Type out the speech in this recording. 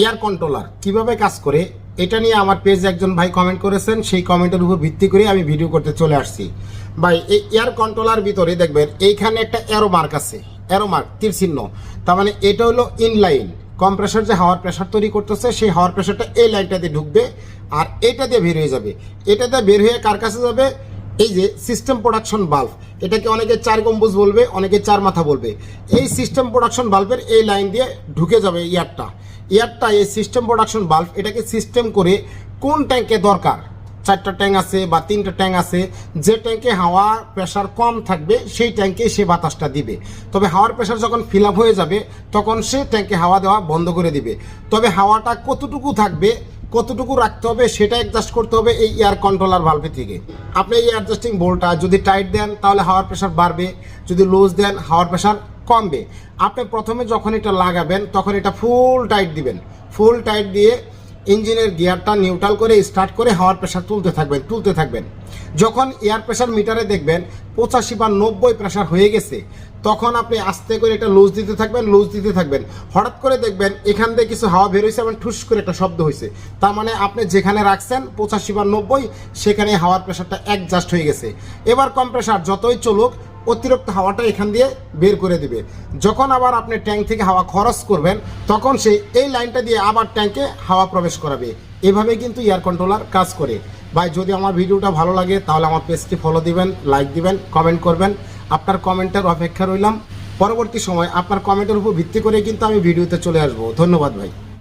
Air controller. কীভাবে কাজ করে? এটা নিয়ে আমার পেজে একজন ভাই কমেন্ট করেছেন। সেই কমেন্টের উপর ভিত্তি করে আমি ভিডিও করতে চলে আসছি। ভাই, এই এয়ার কন্ট্রোলার ভিতরে দেখবেন, এইখানে একটা অ্যারো মার্ক আছে। অ্যারো মার্ক তীর চিহ্ন। তার মানে এটা হলো ইনলাইন কম্প্রেসর যে হাওয়ার প্রেশার তৈরি করতেছে, সেই হাওয়ার প্রেশারটা এই লাইনটা দিয়ে ঢুকবে আর এটা দিয়ে বের হয়ে যাবে। এটা দিয়ে বের হয়ে কার কাছে যাবে? এই যে সিস্টেম প্রোডাকশন বাল্ব এটাকে অনেকে চার গম্বুজ বলবে, অনেকে চার মাথা বলবে। এই সিস্টেম প্রোডাকশন বাল্বের এই লাইন দিয়ে ঢুকে যাবে ইয়ারটা। ইয়ারটা এই সিস্টেম প্রোডাকশন বাল্ব এটাকে সিস্টেম করে কোন ট্যাঙ্কে দরকার? চারটা ট্যাঙ্ক আছে বা তিনটা ট্যাঙ্ক আছে, যে ট্যাঙ্কে হাওয়া প্রেশার কম থাকবে, সেই ট্যাঙ্কে সে বাতাসটা দিবে। তবে হাওয়ার প্রেশার যখন ফিল হয়ে যাবে, তখন সে ট্যাঙ্কে হাওয়া দেওয়া বন্ধ করে দিবে। তবে হাওয়াটা কতটুকু থাকবে, কতটুকু রাখতে হবে, সেটা অ্যাডজাস্ট করতে হবে এই এয়ার কন্ট্রোলার ভালভে থেকে। আপনি এই অ্যাডজাস্টিং বোল্টটা যদি টাইট দেন, তাহলে হাওয়ার প্রেশার বাড়বে। যদি লুজ দেন, হাওয়ার প্রেশার কমবে। আপনি প্রথমে যখন এটা লাগাবেন, তখন এটা ফুল টাইট দিবেন। ফুল টাইট দিয়ে ইঞ্জিনের গিয়ারটা নিউট্রাল করে স্টার্ট করে হাওয়ার প্রেশার তুলতে থাকবেন তুলতে থাকবেন। যখন এয়ার প্রেশার মিটারে দেখবেন, পঁচাশি বা নব্বই প্রেশার হয়ে গেছে, তখন আপনি আস্তে করে এটা লুজ দিতে থাকবেন লুজ দিতে থাকবেন। হঠাৎ করে দেখবেন, এখান থেকে কিছু হাওয়া বের হয়েছে এবং ঠুস করে একটা শব্দ হয়েছে। তার মানে আপনি যেখানে রাখছেন, পঁচাশি বা নব্বই, সেখানে হাওয়ার প্রেশারটা অ্যাডজাস্ট হয়ে গেছে। এবার কম্প্রেসার যতই চলুক অতিরিক্ত হাওয়াটা এখান দিয়ে বের করে দিবে। যখন আবার আপনি ট্যাঙ্ক থেকে হাওয়া খরচ করবেন, তখন সে এই লাইনটা দিয়ে আবার ট্যাঙ্কে হাওয়া প্রবেশ করাবে। এভাবে কিন্তু এয়ার কন্ট্রোলার কাজ করে। ভাই, যদি আমার ভিডিওটা ভালো লাগে, তাহলে আমার পেজটি ফলো দিবেন লাইক দিবেন কমেন্ট করবেন। আপনার কমেন্টের অপেক্ষা রইলাম। পরবর্তী সময় আপনার কমেন্টের উপর ভিত্তি করে কিন্তু আমি ভিডিওতে চলে আসব। ধন্যবাদ ভাই।